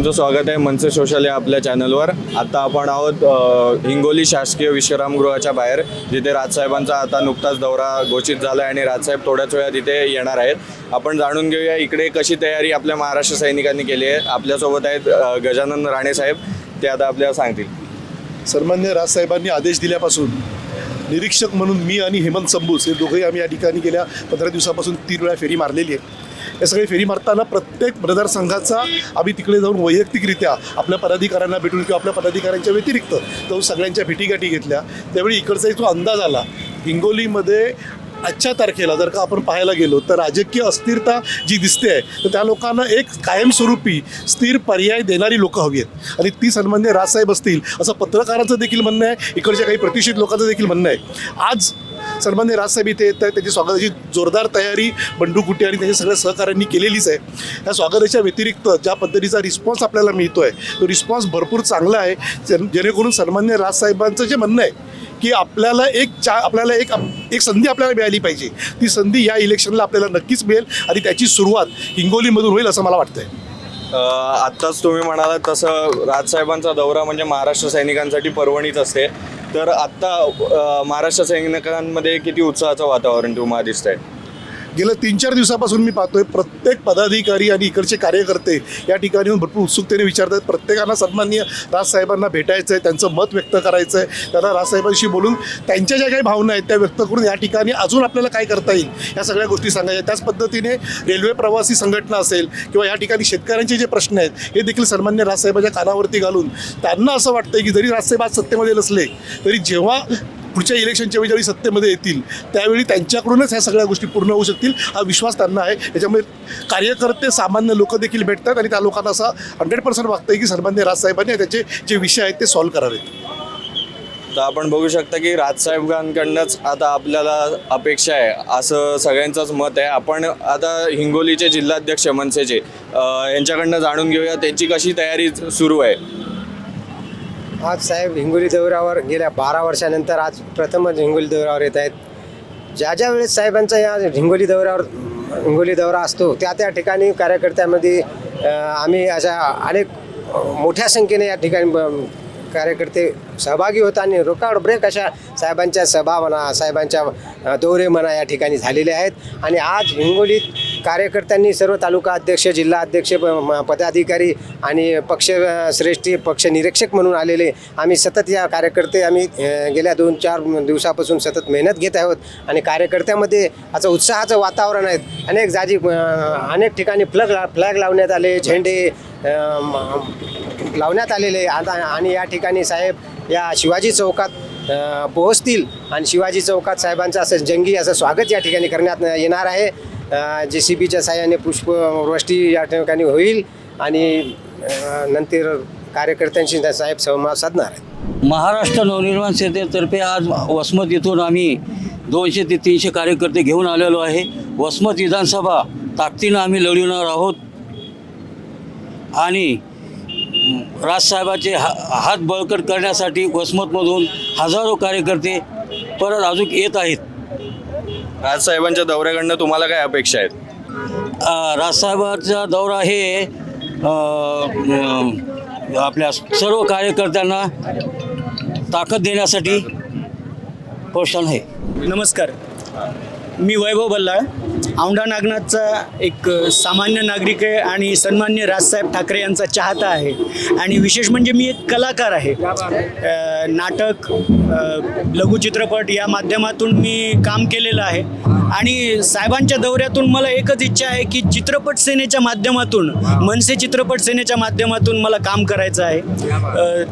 तुमचं स्वागत आहे मनसे सोशल या आपल्या चॅनलवर. आता आपण आहोत हिंगोली शासकीय विश्रामगृहाच्या बाहेर जिथे राजसाहेबांचा आता नुकताच दौरा घोषित झाला आहे आणि राजसाहेब थोड्याच वेळात इथे येणार आहेत. आपण जाणून घेऊया इकडे कशी तयारी आपल्या महाराष्ट्र सैनिकांनी केली आहे. आपल्यासोबत आहेत गजानन राणे साहेब. ते आता आपल्याला सांगतील. सन्मान्य राजसाहेबांनी आदेश दिल्यापासून निरीक्षक म्हणून मी आणि हेमंत संबूस हे दोघंही आम्ही या ठिकाणी गेल्या पंधरा दिवसापासून तीन वेळा फेरी मारलेली आहे. या सगळी फेरी मारताना प्रत्येक मतदारसंघाचा आम्ही तिकडे जाऊन वैयक्तिकरित्या आपल्या पदाधिकाऱ्यांना भेटून किंवा आपल्या पदाधिकाऱ्यांच्या व्यतिरिक्त जाऊन सगळ्यांच्या भेटीगाठी घेतल्या. त्यावेळी इकडचा जो अंदाज आला हिंगोलीमध्ये आजच्या तारखेला जर का आपण पाहायला गेलो तर राजकीय अस्थिरता जी दिसते आहे तर त्या लोकांना एक कायमस्वरूपी स्थिर पर्याय देणारी लोकं हवी आहेत. आणि ती सन्मान्य राजसाहेब असतील असं पत्रकारांचं देखील म्हणणं आहे इकडच्या काही प्रतिष्ठित लोकांचं देखील म्हणणं आहे. आज सन्मान्य राजसाहेब इथे येत आहेत त्याची स्वागताची जोरदार तयारी बंडू कुटे आणि त्याच्या सगळ्या सहकाऱ्यांनी केलेलीच आहे. ह्या स्वागताच्या व्यतिरिक्त ज्या पद्धतीचा रिस्पॉन्स आपल्याला मिळतो आहे तो रिस्पॉन्स भरपूर चांगला आहे. जेणेकरून सन्मान्य राजसाहेबांचं जे म्हणणं आहे की आपल्याला एक चा आपल्याला एक एक संधी आपल्याला मिळाली पाहिजे. ती संधी या इलेक्शनला आपल्याला नक्कीच मिळेल आणि त्याची सुरुवात हिंगोलीमधून होईल असं मला वाटतं आहे आत्ताच तुम्ही म्हणालात तसं राजसाहेबांचा दौरा म्हणजे महाराष्ट्र सैनिकांसाठी पर्वणीच असते. तर आत्ता महाराष्ट्र सैनिकांमध्ये किती उत्साहाचं वातावरण तुम्हाला दिसतंय? गेल्या तीन चार दिवसापासून मी पाहतोय प्रत्येक पदाधिकारी आणि इकडचे कार्यकर्ते या ठिकाणी येऊन भरपूर उत्सुकतेने विचारतात प्रत्येकांना सन्माननीय राजसाहेबांना भेटायचं आहे त्यांचं मत व्यक्त करायचं आहे त्यांना राजसाहेबांशी बोलून त्यांच्या ज्या काही भावना आहेत त्या व्यक्त करून या ठिकाणी अजून आपल्याला काय करता येईल या सगळ्या गोष्टी सांगायच्या त्याच पद्धतीने रेल्वे प्रवासी संघटना असेल किंवा या ठिकाणी शेतकऱ्यांचे जे प्रश्न आहेत हे देखील सन्मान्य राजसाहेबांच्या कानावरती घालून त्यांना असं वाटतं की जरी राजसाहेब आज सत्तेमध्ये नसले तरी जेव्हा पुढच्या इलेक्शनच्या वेळी ज्यावेळी सत्तेमध्ये येतील त्यावेळी त्यांच्याकडूनच ह्या सगळ्या गोष्टी पूर्ण होऊ शकतील. हा विश्वास त्यांना आहे. याच्यामुळे कार्यकर्ते सामान्य लोक देखील भेटतात आणि त्या लोकांना असा हंड्रेड पर्सेंट वाटतंय की सन्मान्य राजसाहेबांनी त्याचे जे विषय आहेत ते सॉल्व्ह करावेत तर आपण बघू शकता की राजसाहेबांकडनंच आता आपल्याला अपेक्षा आहे. असं सगळ्यांचंच मत आहे. आपण आता हिंगोलीचे जिल्हाध्यक्ष मनसेचे यांच्याकडनं जाणून घेऊया त्यांची कशी तयारी सुरू आहे? आज साहेब हिंगोली दौऱ्यावर गेल्या बारा वर्षानंतर आज प्रथमच हिंगोली दौऱ्यावर येत आहेत. ज्या ज्या वेळेस साहेबांचा या हिंगोली दौऱ्यावर हिंगोली दौरा असतो त्या त्या ठिकाणी कार्यकर्त्यामध्ये आम्ही अशा अनेक मोठ्या संख्येने या ठिकाणी ब- कार्यकर्ते सहभागी होत आणि रोकाड ब्रेक अशा साहेबांच्या सभा म्हणा साहेबांच्या दौरे म्हणा या ठिकाणी झालेले आहेत. आणि आज हिंगोलीत कार्यकर्त्यांनी सर्व तालुका अध्यक्ष जिल्हा अध्यक्ष प- पदाधिकारी आणि पक्ष श्रेष्ठी पक्ष निरीक्षक म्हणून आलेले आम्ही सतत या कार्यकर्ते आम्ही गेल्या दोन चार दिवसापासून सतत मेहनत घेत आहोत आणि कार्यकर्त्यामध्ये असं उत्साहाचं वातावरण आहे. अनेक जागी अनेक ठिकाणी फ्लग ला फ्लॅग लावण्यात आले झेंडे लावण्यात आलेले. आता आणि या ठिकाणी साहेब या शिवाजी चौकात पोहोचतील आणि शिवाजी चौकात साहेबांचं असं जंगी असं स्वागत या ठिकाणी करण्यात येणार आहे. जे सी बीच्या साह्याने पुष्पवृष्टी या ठिकाणी होईल आणि नंतर कार्यकर्त्यांशी त्या साहेब संवाद साधणार आहेत. महाराष्ट्र नवनिर्माण सेनेतर्फे आज वसमत येथून आम्ही दोनशे ते तीनशे कार्यकर्ते घेऊन आलेलो आहे. वसमत विधानसभा ताकदीनं आम्ही लढवणार आहोत. आणि राजसाहेबाचे हा हात बळकट करण्यासाठी वसमतमधून हजारो कार्यकर्ते परत अजून येत आहेत. राजसाहेबांच्या दौऱ्याकडनं तुम्हाला काय अपेक्षा आहेत? राजसाहेबांचा दौरा हे आपल्या सर्व कार्यकर्त्यांना ताकद देण्यासाठी प्रोत्साहन आहे. नमस्कार. मी वैभव बल्लाळ. औंढा नागनाथचा एक सामान्य नागरिक आहे आणि सन्मान्य राजसाहेब ठाकरे यांचा चाहता आहे. आणि विशेष म्हणजे मी एक कलाकार आहे. नाटक लघुचित्रपट या माध्यमातून मी काम केलेलं आहे. आणि साहेबांच्या दौऱ्यातून मला एकच इच्छा आहे की चित्रपट सेनेच्या माध्यमातून मनसे चित्रपट सेनेच्या माध्यमातून मला काम करायचं आहे.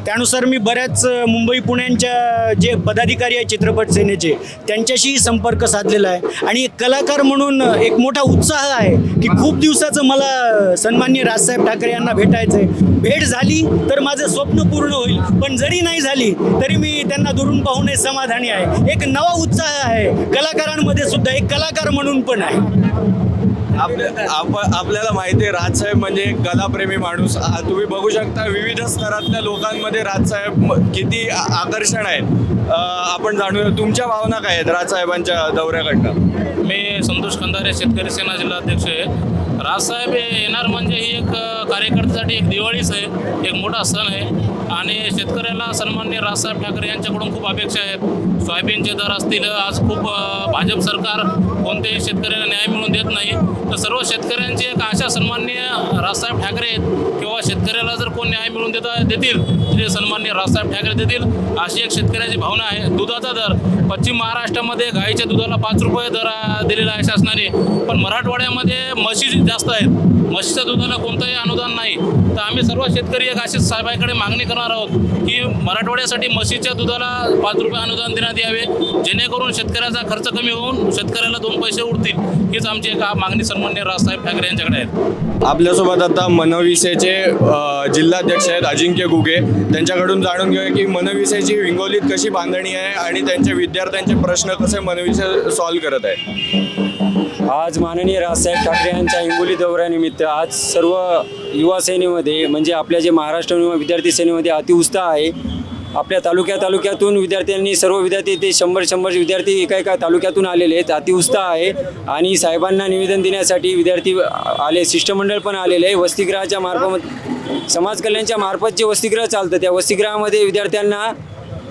त्यानुसार मी बऱ्याच मुंबई पुण्याच्या जे पदाधिकारी आहे चित्रपट सेनेचे त्यांच्याशीही संपर्क साधलेला आहे. आणि एक कलाकार म्हणून एक मोठा उत्साह आहे की खूप दिवसाचं मला सन्मान्य राजसाहेब ठाकरे यांना भेटायचं आहे भेट झाली तर माझं स्वप्न पूर्ण होईल. पण जरी नाही झाली तरी मी त्यांना दुरून पाहून समाधानी आहे. एक नवा उत्साह आहे. कलाकारांमध्ये सुद्धा एक कलाकार म्हणून पण आहे. आपल्या आप आपल्याला माहिती आहे राजसाहेब म्हणजे एक कलाप्रेमी माणूस. तुम्ही बघू शकता विविध स्तरातल्या लोकांमध्ये राजसाहेब किती आकर्षण आहेत. आपण जाणूया तुमच्या भावना काय आहेत राजसाहेबांच्या दौऱ्याकडनं? मी संतोष कंधारे शेतकरी सेना जिल्हाध्यक्ष आहे. राजसाहेब हे येणार म्हणजे ही एक कार्यकर्त्यासाठी एक दिवाळीच आहे एक मोठा सण आहे. आणि शेतकऱ्याला सन्मान्य राजसाहेब ठाकरे यांच्याकडून खूप अपेक्षा आहेत. सोयाबीनचे दर असतील आज खूप भाजप सरकार कोणत्याही शेतकऱ्याला न्याय मिळून देत नाही. तर सर्व शेतकऱ्यांची एक आशा सन्मान्य राजसाहेब ठाकरे आहेत. किंवा शेतकऱ्याला जर कोण न्याय मिळवून देता देतील ते सन्मान्य राजसाहेब ठाकरे देतील. अशी एक शेतकऱ्याची भावना आहे. दुधाचा दर पश्चिम महाराष्ट्रामध्ये गाईच्या दुधाला पाच रुपये दर दिलेला आहे शासनाने. पण मराठवाड्यामध्ये म्हशी जास्त आहेत. म्हशीच्या दुधाला कोणतंही अनुदान नाही. तर आम्ही सर्व शेतकरी एक अशीच साहेबांकडे मागणी करणार आहोत की मराठवाड्यासाठी म्हशीच्या दुधाला पाच रुपये अनुदान देण्यात यावे जेणेकरून शेतकऱ्याचा खर्च कमी होऊन शेतकऱ्याला दोन पैसे उरतील हीच आमची एक मागणी सन्मान्य राजसाहेब ठाकरे यांच्याकडे आहे आपल्यासोबत आता मनविसेचे जिल्हाध्यक्ष आहेत अजिंक्य गुगे. त्यांच्याकडून जाणून घेऊया की मनविसेची हिंगोलीत कशी बांधणी आहे आणि त्यांच्या विद्यार्थ्यांचे प्रश्न कसे मनविसे सॉल्व्ह करत आहे. आज माननीय राजसाहेब ठाकरे यांच्या हिंगोली दौऱ्यानिमित्त आज सर्व युवा सेनेमध्ये म्हणजे आपल्या जे महाराष्ट्र विद्यार्थी सेनेमध्ये अतिउत्साह आहे. आपल्या तालुक्या तालुक्यातून विद्यार्थ्यांनी सर्व विद्यार्थी ते शंभर शंभर विद्यार्थी एका एका तालुक्यातून आलेले आहेत. अतिउत्साह आहे. आणि साहेबांना निवेदन देण्यासाठी विद्यार्थी आले शिष्टमंडळ पण आलेले आहे. वसतिगृहाच्या मार्फत समाज कल्याणच्या मार्फत जे वसतिगृह चालतं त्या वसतिगृहामध्ये विद्यार्थ्यांना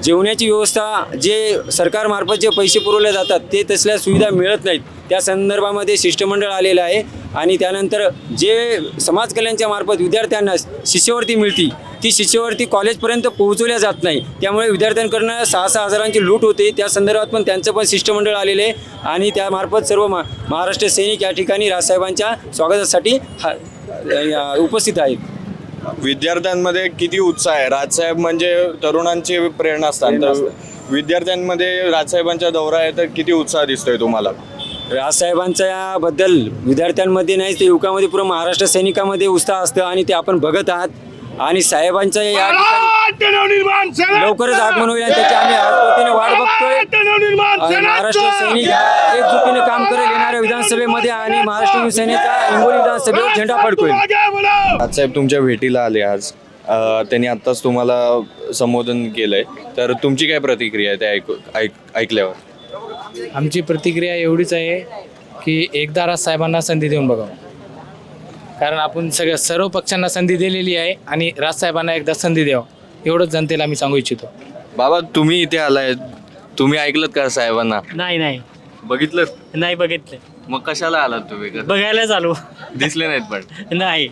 जेवण्याची व्यवस्था जे सरकारमार्फत जे पैसे पुरवले जातात ते तसल्या सुविधा मिळत नाहीत. त्या संदर्भामध्ये शिष्टमंडळ आलेलं आहे आणि त्यानंतर जे समाज कल्याणच्या मार्फत विद्यार्थ्यांना शिष्यवृत्ती मिळती ती शिष्यवृत्ती कॉलेजपर्यंत पोहोचवल्या जात नाही. त्यामुळे विद्यार्थ्यांकडनं सहा सहा हजारांची लूट होते. त्या संदर्भात पण त्यांचं पण शिष्टमंडळ आलेलं आहे आणि त्यामार्फत सर्व मा महाराष्ट्र सैनिक या ठिकाणी राजसाहेबांच्या स्वागतासाठी हा उपस्थित आहेत. विद्यार्थ्यांमध्ये किती उत्साह आहे? राजसाहेब म्हणजे तरुणांची प्रेरणा असतात. तर विद्यार्थ्यांमध्ये राजसाहेबांचा दौरा आहे तर किती उत्साह दिसतोय तुम्हाला? राजसाहेबांच्या बद्दल विद्यार्थ्यांमध्ये नाही तर युवकामध्ये पूर्ण महाराष्ट्र सैनिकामध्ये उत्साह असतं आणि ते आपण बघत आहात. आणि साहेबांचं या ठिकाणी लवकरच आगमन होईल आणि त्याची आम्ही आतुरतेने वाट बघतोय. महाराष्ट्र सैनिक हा एकजुटीने काम करेल येणाऱ्या विधानसभेमध्ये आणि महाराष्ट्र सेनेचा हिंगोली विधानसभेवर झेंडा फडकवेल. राजसाहेब तुमच्या भेटीला आले आज. त्यांनी आत्ताच तुम्हाला संबोधन केलंय. तर तुमची काय प्रतिक्रिया आहे ते ऐकू ऐक ऐकल्यावर? आमची प्रतिक्रिया एवढीच आहे की एकदा राज साहेबांना संधी देऊन बघावं. कारण आपण सगळ्या सर्व पक्षांना संधी दिलेली आहे आणि राजसाहेबांना एकदा संधी द्यावं. एवढंच जनतेला मी सांगू इच्छितो. बाबा तुम्ही इथे आलाय. तुम्ही ऐकलं का साहेबांना? नाही नाही. बघितलं नाही बघितलं मग कशाला आलात तुम्ही? बघायला चालू. दिसले नाहीत पण. नाही.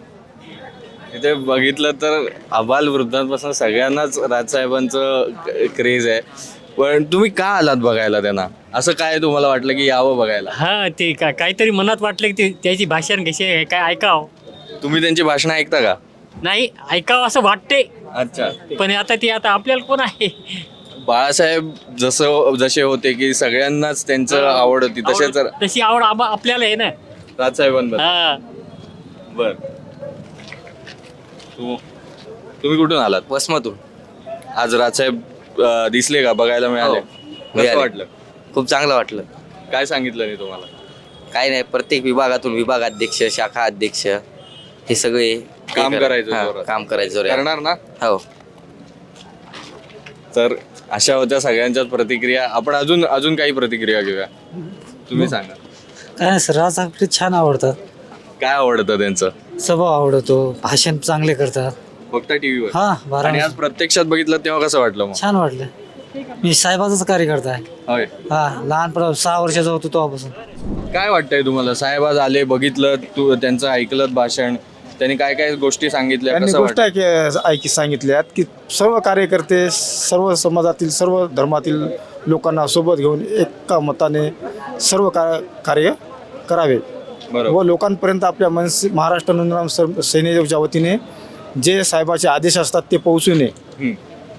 इथे बघितलं तर आबाल वृद्धांपासून सगळ्यांनाच राजसाहेबांचं क्रेज आहे. पण तुम्ही का आलात बघायला त्यांना? असं काय तुम्हाला वाटलं की यावं बघायला? हा ते का काहीतरी मनात वाटलं की ते त्याची भाषण कशी आहे काय ऐकावं? तुम्ही त्यांची भाषणं ऐकता का? नाही ऐकावं असं वाटते. अच्छा. पण आता ती आता आपल्याला कोण आहे? बाळासाहेब जसं जसे होते की सगळ्यांनाच त्यांचं आवड होती तसेच आवड- तशी आवड आबा- आपल्याला आहे ना. राजसाहेबांबद्दल हा. बर. तू तुम्ही कुठून आलात? वसमतून. आज राजसाहेब अं, दिसले का? बघायला मिळाले. हो, कसं मिळाले. वाटलं? खूप चांगलं वाटलं. काय सांगितलं नाही तुम्हाला? काही नाही प्रत्येक विभागातून विभागाध्यक्ष शाखा अध्यक्ष हे सगळे हे काम करा- करायचं हा, जोरात. काम करायचं जोरात. करणार ना? हो. तर अशा होत्या सगळ्यांच्याच प्रतिक्रिया. आपण अजून अजून काही प्रतिक्रिया घेऊया. तुम्ही सांगा. काय नाही सर राज ठाकरे छान आवडतात. काय आवडतं त्यांचं? स्वभाव आवडतो भाषण चांगले करतात. फक्त टीव्हीवर? हा बारा आणि आज प्रत्यक्षात बघितलं तेव्हा कसं वाटलं मग? छान वाटलं. मी साहेबाचाच कार्यकर्ता आहे होय. हा लहानपणा सहा वर्षाचा होतो तेव्हापासून. काय वाटतंय तुम्हाला? साहेब आज आले बघितलं तू त्यांचं ऐकलं भाषण. त्यांनी काय काय गोष्टी सांगितल्या त्यांनी कसं गोष्ट ऐकी ऐकी सांगितल्यात की सर्व कार्यकर्ते सर्व समाजातील सर्व धर्मातील लोकांना सोबत घेऊन एका मताने सर्व का कार्य करावे बरोबर व लोकांपर्यंत आपल्या मनस महाराष्ट्र नंदराम सर सेनेच्या वतीने जे साहेबाचे आदेश असतात ते पोहोचू नये हम्म.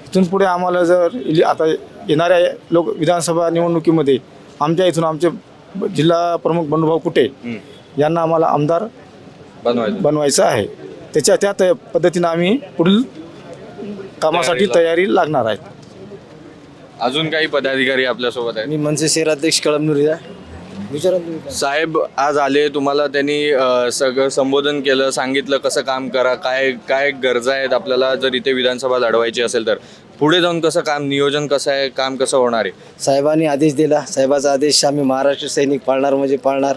इथून पुढे आम्हाला जर इले- आता येणाऱ्या लोक विधानसभा निवडणुकीमध्ये आमच्या इथून आमचे ब- जिल्हा प्रमुख बंडूभाऊ कुटे हम्म. यांना आम्हाला आमदार बनवायचं. बनवायचं आहे. त्याच्या त्या तय पद्धतीनं आम्ही पुढील कामासाठी. तयारी लागणार आहे. अजून काही पदाधिकारी आपल्यासोबत आहेत? मी मनसे शहराध्यक्ष कळमनुरी साहेब आज आले तुम्हाला त्यांनी अ, सगळं संबोधन केलं सांगितलं कसं काम करा काय काय गरजा आहेत आपल्याला जर इथे विधानसभा लढवायची असेल तर. पुढे जाऊन कसं काम नियोजन कसं आहे काम कसं होणार आहे? साहेबांनी आदेश दिला. साहेबाचा आदेश आम्ही महाराष्ट्र सैनिक पाळणार म्हणजे पाळणार.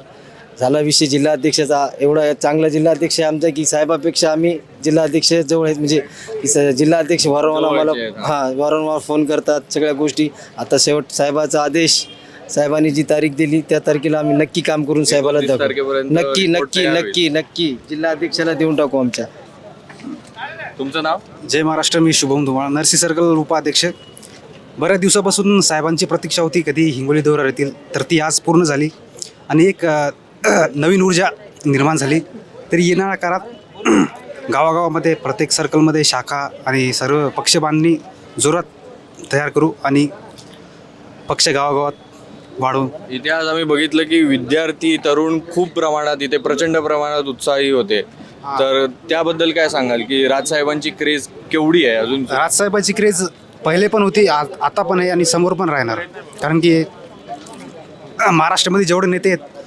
झाला विषय जिल्हाध्यक्षाचा. एवढा चांगला जिल्हाध्यक्ष आहे आमचा की साहेबापेक्षा आम्ही जिल्हाध्यक्ष जवळ आहेत. म्हणजे की स- जिल्हाध्यक्ष वारंवार आम्हाला हां वारंवार फोन करतात सगळ्या गोष्टी. आता शेवट साहेबाचा आदेश साहेबांनी जी तारीख दिली त्या तारखेला आम्ही नक्की काम करून साहेबाला 29 दाखवू तारखेपर्यंत नक्की report नक्की तयार होईल. नक्की. नक्की जिल्हाध्यक्षाला देऊन टाकू आमच्या. तुमचं नाव? जय महाराष्ट्र मी शुभम धुमाळ नरसी सर्कल उपाध्यक्ष बऱ्याच दिवसापासून साहेबांची प्रतीक्षा होती कधी हिंगोली दौऱ्यावर येतील तर ती आज पूर्ण झाली. आणि एक अ, नवीन ऊर्जा निर्माण झाली. तरी येणाऱ्या काळात गावागावामध्ये प्रत्येक सर्कलमध्ये शाखा आणि सर्व पक्ष बांधणी जोरात तयार करू आणि पक्ष गावागावात वाढवू. इथे आज आम्ही बघितलं की विद्यार्थी तरुण खूप प्रमाणात इथे प्रचंड प्रमाणात उत्साही होते. तर त्याबद्दल काय सांगाल की राजसाहेबांची क्रेज केवढी आहे अजून? राजसाहेबाची क्रेज पहिले पण होती आता पण आहे आणि समोर पण राहणार. कारण की महाराष्ट्रामध्ये जेवढे नेते आहेत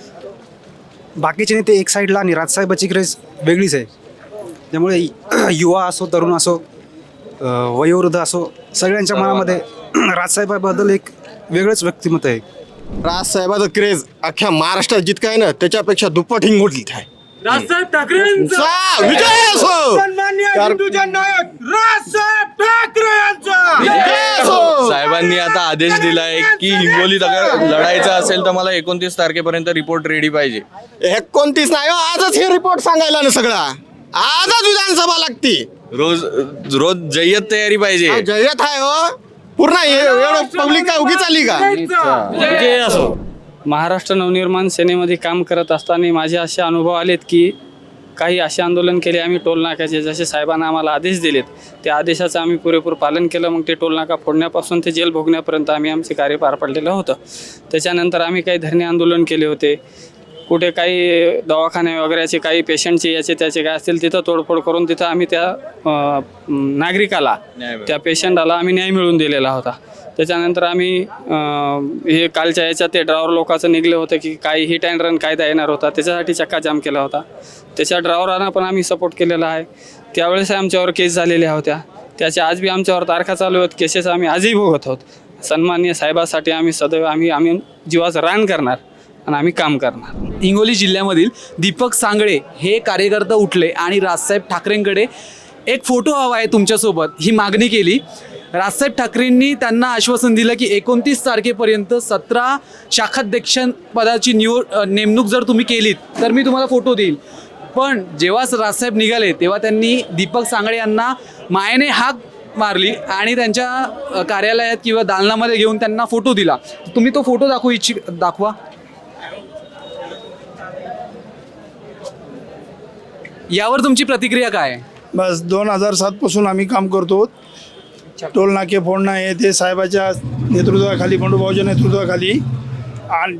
बाकीचे नेते एक साईडला आणि राजसाहेबाची क्रेज वेगळीच आहे. त्यामुळे युवा असो तरुण असो वयोवृद्ध असो सगळ्यांच्या मनामध्ये राजसाहेबाबद्दल एक वेगळंच व्यक्तिमत्व आहे. राजसाहेबाचं क्रेज अख्ख्या महाराष्ट्रात जितकं आहे ना त्याच्यापेक्षा दुप्पट हिंगोलीत आहे. राजसाहेब ठाकरेंचा. विजय असो. सन्माननीय हिंदू जननायक राजसाहेब ठाकरे यांचा. विजय असो. साहेबांनी आता आदेश दिलाय की हिंगोलीत अगर लढायचं असेल तर मला एकोणतीस तारखेपर्यंत रिपोर्ट रेडी पाहिजे. एकोणतीस नाही हो, आजच हे रिपोर्ट सांगायला ना सगळा. आजच विधानसभा लागती. रोज रोज जय्यत तयारी पाहिजे. जयत आहे हो. पूर्ण हे- एवढं पब्लिक काय उगी चालली का? विजय असो. महाराष्ट्र नवनिर्माण सेनेमध्ये काम करत असताना माझे असे अनुभव आलेत की काही असे आंदोलन केले आम्ही टोल नाक्याचे जसे साहेबांना आम्हाला आदेश दिलेत त्या आदेशाचं आम्ही पुरेपूर पालन केलं. मग ते टोल नाका फोडण्यापासून ते जेल भोगण्यापर्यंत आम्ही आमचे कार्य पार पाडलेलं होतं. त्याच्यानंतर आम्ही काही धरणे आंदोलन केले होते. कुठे काही दवाखाने वगैरेचे काही पेशंटचे याचे त्याचे काय असतील तिथं तोडफोड करून तिथं आम्ही त्या नागरिकाला. त्या पेशंटाला आम्ही न्याय मिळवून दिलेला होता. त्याच्यानंतर आम्ही हे कालच्या याच्यात ते ड्रावर लोकांचं निघलं होतं की काही हिट अँड रन कायदा येणार होता त्याच्यासाठी चक्काजाम केला होता. त्याच्या ड्रावरांना पण आम्ही सपोर्ट केलेला आहे. त्यावेळेस आमच्यावर केस झालेल्या होत्या. त्याच्या आज बी आमच्यावर तारखा चालू आहेत केसेस आम्ही आजही भोगत आहोत. सन्मान्य साहेबासाठी आम्ही सदैव आम्ही आम्ही जीवाचं रान करणार आणि आम्ही काम करणार. हिंगोली जिल्ह्यामधील दीपक सांगळे हे कार्यकर्ता उठले आणि राजसाहेब ठाकरेंकडे एक फोटो हवा आहे तुमच्यासोबत. ही मागणी केली. राजसाहेब ठाकरेंनी त्यांना आश्वासन दिलं की एकोणतीस तारखेपर्यंत सतरा शाखाध्यक्ष पदाची निवड नेमणूक जर तुम्ही केलीत तर मी तुम्हाला फोटो देईल. पण जेव्हा राजसाहेब निघाले तेव्हा त्यांनी दीपक सांगळे यांना मायेने हाक मारली आणि त्यांच्या कार्यालयात किंवा दालनामध्ये घेऊन त्यांना फोटो दिला. तुम्ही तो फोटो दाखवू इच्छित दाखवा. यावर तुमची प्रतिक्रिया काय? बस दोन हजार सातपासून आम्ही काम करतो. टोल नाके फोडणं हे ते साहेबाच्या नेतृत्वाखाली बंडूभाऊच्या नेतृत्वाखाली. आणि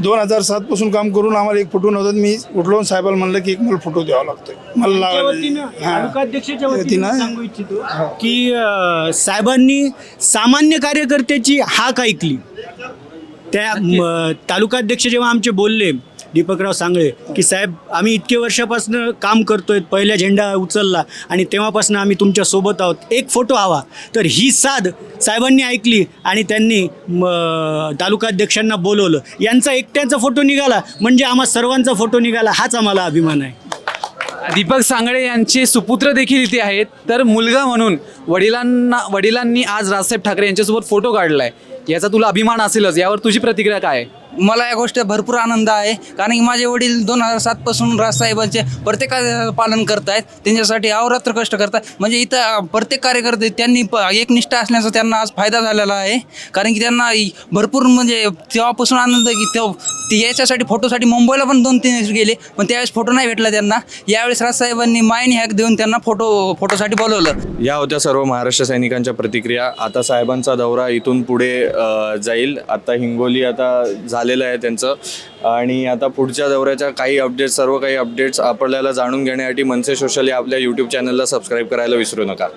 दोन हजार सातपासून काम करून आम्हाला एक फोटो नव्हतं मी उठलो साहेबाला म्हणलं की एक मला फोटो द्यावा लागतोय. मला लावायला हां. तालुकाध्यक्षाच्या वतीनं वतीनं? सांगू इच्छितो की अ, साहेबांनी सामान्य कार्यकर्त्याची हाक ऐकली. त्या म, तालुकाध्यक्ष जेव्हा आमचे बोलले दीपकराव सांगळे की साहेब आम्ही इतके वर्षापासून काम करतोय पहिला झेंडा उचलला आणि तेव्हापासून आम्ही तुमच्यासोबत आहोत. एक फोटो हवा. तर ही साध साहेबांनी ऐकली आणि त्यांनी म, तालुकाध्यक्षांना बोलवलं. यांचा एकट्याचा फोटो निघाला म्हणजे आम्हा सर्वांचा फोटो निघाला हाच आम्हाला अभिमान आहे. दीपक सांगळे यांचे सुपुत्र देखील इथे आहेत. तर मुलगा म्हणून वडिलांना वडिलांनी आज राजसाहेब ठाकरे यांच्यासोबत फोटो काढला आहे याचा तुला अभिमान असेलच. यावर तुझी प्रतिक्रिया काय आहे? मला या गोष्टीत भरपूर आनंद आहे. कारण की माझे वडील दोन हजार सातपासून राजसाहेबांचे प्रत्येक पालन करत आहेत त्यांच्यासाठी अवरात्र कष्ट करतात. म्हणजे इथं प्रत्येक कार्यकर्ते त्यांनी प एकनिष्ठ असण्याचा त्यांना आज फायदा झालेला आहे. कारण की त्यांना भरपूर म्हणजे तेव्हापासून आनंद आहे की तेव्हा ते याच्यासाठी फोटोसाठी मुंबईला पण दोन तीन दिवस गेले. पण त्यावेळेस फोटो नाही भेटला त्यांना. यावेळेस राजसाहेबांनी मायनी हॅक देऊन त्यांना फोटो फोटोसाठी बोलवलं. या होत्या सर्व महाराष्ट्र सैनिकांच्या प्रतिक्रिया. आता साहेबांचा दौरा इथून पुढे जाईल. आता हिंगोली आता झालेलं आहे त्यांचं. आणि आता पुढच्या दौऱ्याच्या काही अपडेट्स सर्व काही अपडेट्स आपल्याला जाणून घेण्यासाठी मनसे सोशल या आपल्या यूट्यूब चॅनलला सबस्क्राईब करायला विसरू नका.